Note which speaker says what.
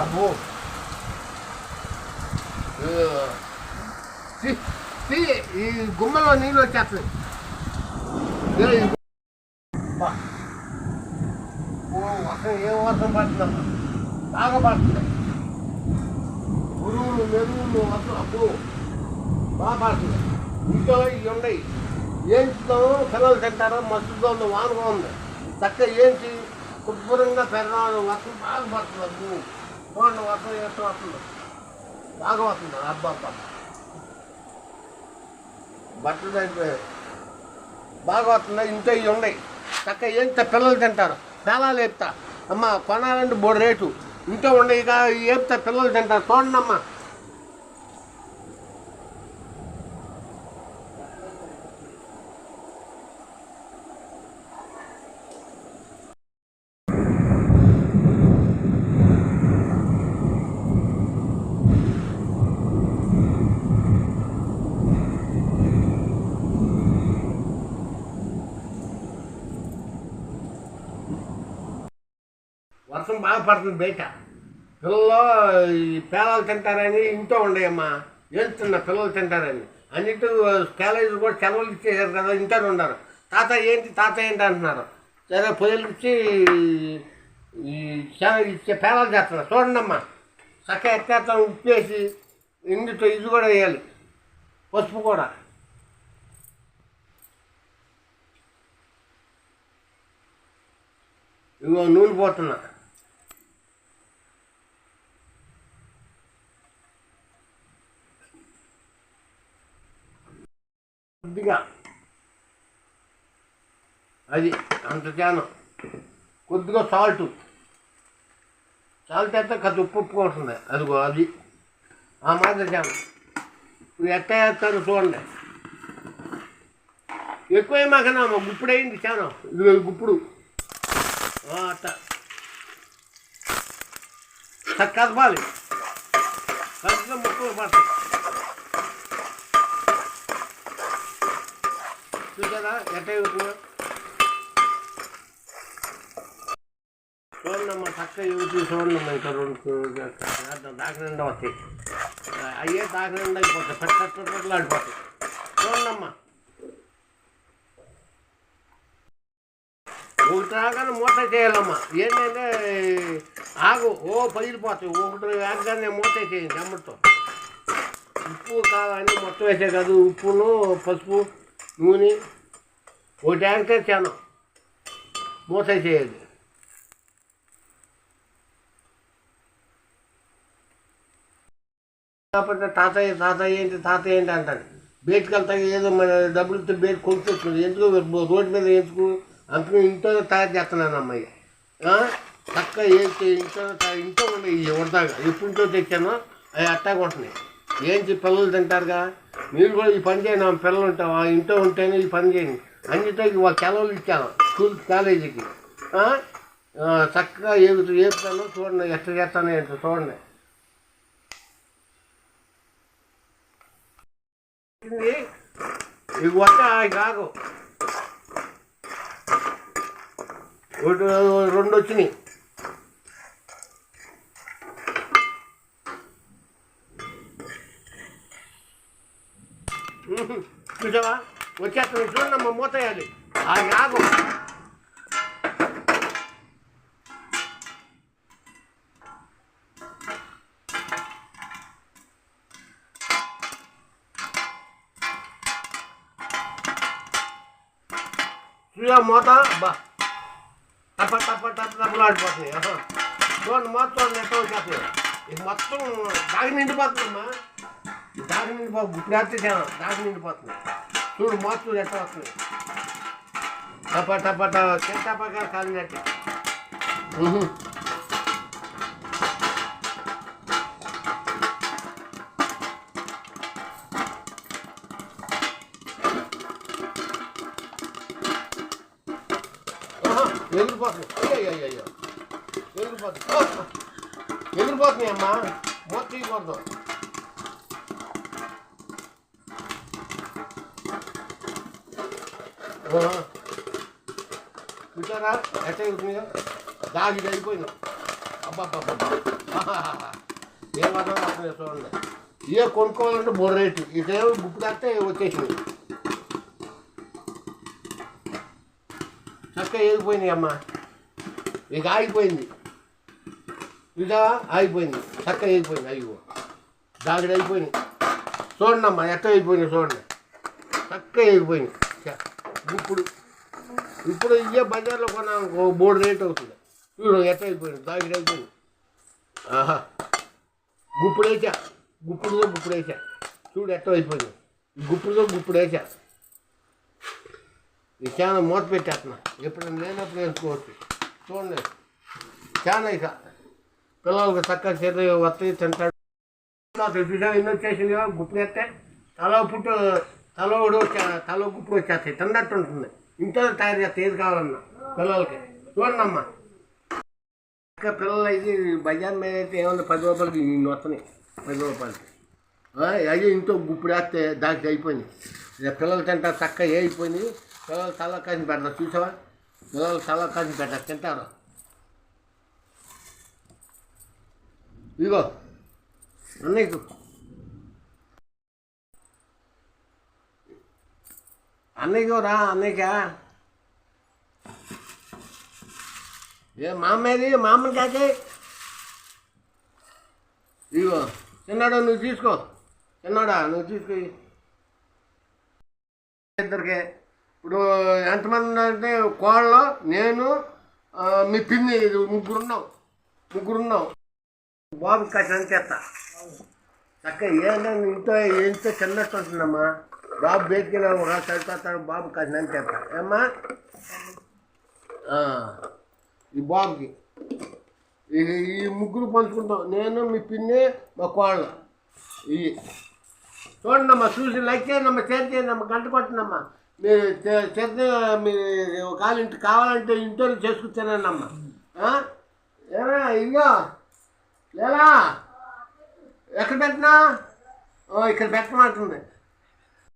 Speaker 1: అబ్బో. ఏ, ఈ గుమ్మలో నీళ్ళు వచ్చేస్తున్నాయి. వర్షం ఏం వర్షం పడుతుందమ్మా? బాగా పడుతుంది. గురువులు మెరువులు వర్షం అబ్బో. బాగా పడుతుంది. ఇంట్లో ఇవి ఉన్నాయి. ఏంచుతాము పిల్లలు తింటారు? మస్తుగా ఉంది వానగా ఉంది చక్కగా ఏంచి శుభ్రంగా పెరగాలి వర్షం బాగా పడుతుంది బాగుండు చూడండి వర్షం ఎట్లా వస్తుంది బాగా వస్తుంది అబ్బా అబ్బా. బట్టలు అయిపోయాయి బాగా వస్తున్నాయి ఇంట్లో ఇవి ఉన్నాయి. చక్క ఎంత పిల్లలు తింటారు. పేలాలు వేపుతా. అమ్మ కొనాలంటే బోడు రేటు. ఇంట్లో ఉన్నాయి ఇక వేపుతా పిల్లలు తింటారు. చూడండి అమ్మా వర్షం బాగా పడుతుంది బయట. పిల్లలు ఈ పేలాలు తింటారని ఇంట్లో ఉండయమ్మా. ఏడుతున్న పిల్లలు తింటారని. అన్నిటి కాలేజీలు కూడా సెలవులు ఇచ్చేసారు కదా ఇంటర్ ఉన్నారు. తాత ఏంటి తాత ఏంటి అంటున్నారు. సరే పొయ్యిలు ఇచ్చి ఇచ్చే పేలాలు చేస్తున్నారు చూడండమ్మా. చక్క ఎత్తేస్తాం ఉప్పేసి ఇందుతో ఇది కూడా వేయాలి. పసుపు కూడా. ఇగో నూనె పోతున్నా. కొద్దిగా. అది అంత చానం కొద్దిగా సాల్ట్ సాల్ట్ అయితే కథ ఉప్పు ఉప్పు ఉంటుంది అదిగో అది. ఆ మాదిరి చానం ఇప్పుడు ఎట్ట వేస్తారు చూడండి. ఎక్కువ మాకన్నా గుప్పుడు అయింది చానం ఇదిగో గుప్పుడు. ఆ, అట్ట. కదపాలి. కలిపితే ముక్కలు పడతాయి చూసారా ఎట్ట అవుతుందో చూడండమ్మా చక్క చూసి చూడండమ్మా ఇంకా రెండు దాకా నిండా వస్తాయి. అయ్యే దాకా నిండా అయిపోతాయి. పెద్ద పెద్ద పెద్దలు ఆడిపోతాయి చూడండమ్మా ఒకటి రాగానే మూట చేయాలమ్మా. ఏంటంటే ఆగు ఓ పగిలిపోతాయి ఒకటి వేగగానే మూట చేయండి అమ్మతో ఉప్పు కావాలని మొత్తం వేసే కాదు. ఉప్పును పసుపు నూనె ఒకటి ఆగితే క్షణం. మూత చేయాలి కాకపోతే తాతయ్య తాతయ్య ఏంటి తాతయ్య ఏంటి అంటాడు. బయటకు వెళ్తా ఏదో మన డబ్బులతో బయట కొనుక్కొచ్చుకుంది ఎందుకు రోడ్డు మీద ఎందుకు అందుకని ఇంట్లో తయారు చేస్తున్నాను అమ్మాయి. చక్కగా ఏంటి ఇంట్లో ఇంట్లో ఉన్నాయి ఎవరిదాకా ఎప్పుడు తెచ్చానో అవి అట్టాగా ఉంటున్నాయి. ఏంటి పిల్లలు తింటారుగా? మీరు కూడా ఈ పని చేయండి ఆమె పిల్లలు ఉంటాం ఆ ఇంట్లో ఉంటేనే ఈ పని చేయండి. అన్నితో ఇవాళ సెలవులు ఇచ్చాను. స్కూల్ కాలేజీకి. చక్కగా ఏగుతూ ఏపుతాను చూడండి ఎట్లా చేస్తాను ఏంటో చూడండి. ఇవి వస్త కాకు ఒకటి రెండు వచ్చినాయి. చూసావా? వచ్చేస్తాను చూడండి అమ్మ ఆ యాగం. చూసా మూత? బా. టప టప టప టపలాడిపోతుంది చూడండి మొత్తం చూడండి ఎట్లా వచ్చేస్తుంది ఇది మొత్తం దాగి నిండిపోతుందమ్మా దాగి నిండిపో ఇప్పుడు వేస్తే దాగి నిండిపోతుంది. చూడు మొత్తం ఎట్లా వస్తుంది? టప టప టపగా కాలినట్టు ఉహు. ఆహా, ఎగిరిపోతుంది అయ్యో అయ్యో అయ్యో ఎగిరిపోతుంది ఆ, ఎగిరిపోతున్నాయి అమ్మా మూత తీయకూడదు. విచారా చూసారా ఎట్ట దాగి అయిపోయింది అబ్బాబ్బా ఏం ఏ మాత్రం అసలు చూడండి ఏ కొనుక్కోవాలంటే బోర్ రేటు. ఇదేమో బుక్ కడితే వచ్చేసింది చక్క ఏగిపోయినాయి అమ్మ. ఇక ఆగిపోయింది. ఇక ఆగిపోయింది. చక్క ఏగిపోయింది. అయ్యో. దాగిడి అయిపోయింది చూడండి అమ్మా ఎట్ట అయిపోయినాయి చూడండి. చక్క ఏగిపోయింది ఇప్పుడు ఇప్పుడు ఇయ్యే బజార్లో కొన్నాను ఓ మూడు రేట్ అవుతుంది చూడు ఎట్ట అయిపోయింది దాగిడి అయిపోయింది ఆహా గుప్పుడు వేసా గుప్పుడుతో గుప్పుడు వేసా చూడు ఎట్ట అయిపోయింది గుప్పుడుతో గుప్పుడు వేసా ఈ చాలా మూత పెట్టేస్తున్నా ఎప్పుడైనా లేనప్పుడు వేసుకోవచ్చు చూడండి చాలా ఇక పిల్లలకు చక్కగా చేతి వస్తాయి తింటాడు ఎన్నో వచ్చేసింది గుప్పుడు వేస్తే తల పుట్టు తల ఒకటి తల గుప్పుడు వచ్చేస్తాయి తిన్నట్టు ఉంటుంది ఇంట్లో తయారు చేస్తాయి ఏది కావాలన్నా పిల్లలకి. చూడమ్మా ఇంకా పిల్లలు అయితే బజార్ మీద అయితే ఏమన్నా పది రూపాయలకి ఇన్ని వస్తున్నాయి. పది రూపాయలకి. అదే ఇంట్లో గుప్పుడు వేస్తే దానికి అయిపోయింది. పిల్లలు తింటారు చక్కగా ఏ అయిపోయింది? పిల్లలు తల కాసిన పెడతారు చూసావా? పిల్లలు తల కాసిన పెడతారు తింటారు. ఇదిగో. అన్నయ్యకు. అన్నయ్యకు రా అన్నయ్యకా? ఏ మామేది మామని కాకే? ఇగో చిన్నాడు నువ్వు తీసుకో. చిన్నాడా నువ్వు తీసుకో. ఇద్దరికి. ఇప్పుడు ఎంతమంది ఉన్నారంటే కోళ్ళు నేను మీ పిన్ని ఇది ముగ్గురున్నాం. ముగ్గురున్నాం. బాబు కాసిన చేస్తా. చక్క ఏంటంటే ఇంట్లో ఏంటో చిన్నట్టు ఉంటుందమ్మా. బాబు బయటికి ఒక చదువుతాడు బాబు కాసిన చెప్తాను ఏమ్మా? ఈ బాబుకి. ఈ ఈ ముగ్గురు పంచుకుంటాం. నేను మీ పిన్ని మా కోళ్ళ. ఇవి చూడండి అమ్మా చూసి లైక్ చేయండి షేర్ చేయండి అమ్మా గంట కొట్టండి మీరు చే- మీరు ఒకవేళ ఇంటి కావాలంటే ఇంట్లో చేసుకొచ్చానండి అమ్మా ఆ? ఏమే ఇదిగో. లేలా ఎక్కడ పెట్టినా? ఓ, ఇక్కడ పెట్టమంటుంది.